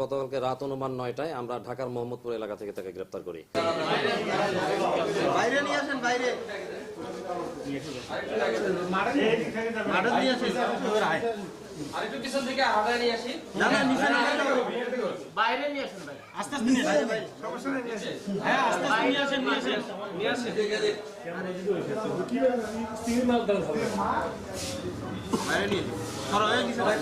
গতকালকে রাত অনুমান নয়টায় আমরা ঢাকার মোহাম্মদপুর এলাকা থেকে তাকে গ্রেপ্তার করি। বাইরে নিয়ে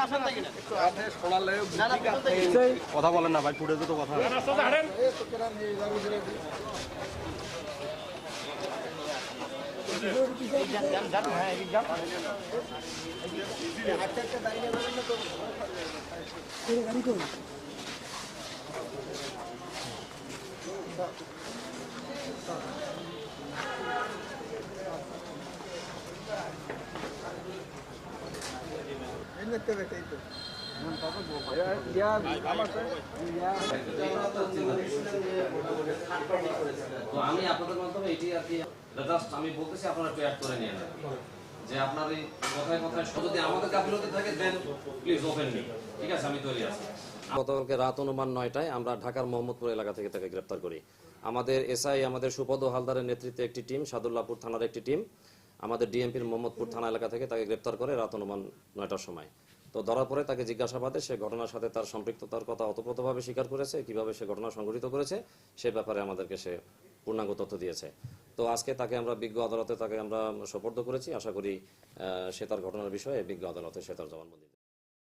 আসেন থেকে না না পিছন। থেকে কথা বলেন না তো। আমি আপনাদের এটি আর কি জাস্ট আমি বলতেছি, আপনারা একটু অ্যাড করে নিয়ে যে আপনার এই কথায় কথায় যদি আমাদের থাকে দেন প্লিজ ওপেন মি ঠিক আছে, আমি তৈরি আছি। গতকালকে রাত অনুমান নয়টায় আমরা ঢাকার মোহাম্মদপুর এলাকা থেকে তাকে গ্রেপ্তার করি। আমাদের এসআই, আমাদের সুপদ হালদারের নেতৃত্বে একটি টিম সাদুল্লাপুর থানার একটি টিম। আমাদের ডিএমপির মোহাম্মদপুর থানা এলাকা থেকে তাকে গ্রেপ্তার করে রাত অনুমান নয়টার সময়। তো ধরার পরে তাকে জিজ্ঞাসাবাদে সে ঘটনার সাথে তার সম্পৃক্ততার কথা অতপ্রতভাবে স্বীকার করেছে, কীভাবে সে ঘটনা সংঘটিত করেছে, সে ব্যাপারে আমাদেরকে সে পূর্ণাঙ্গ তথ্য দিয়েছে। তো আজকে তাকে আমরা বিজ্ঞ আদালতে তাকে আমরা সোপর্দ করেছি। আশা করি সে তার ঘটনার বিষয়ে বিজ্ঞ আদালতে সে তার জবানবন্দি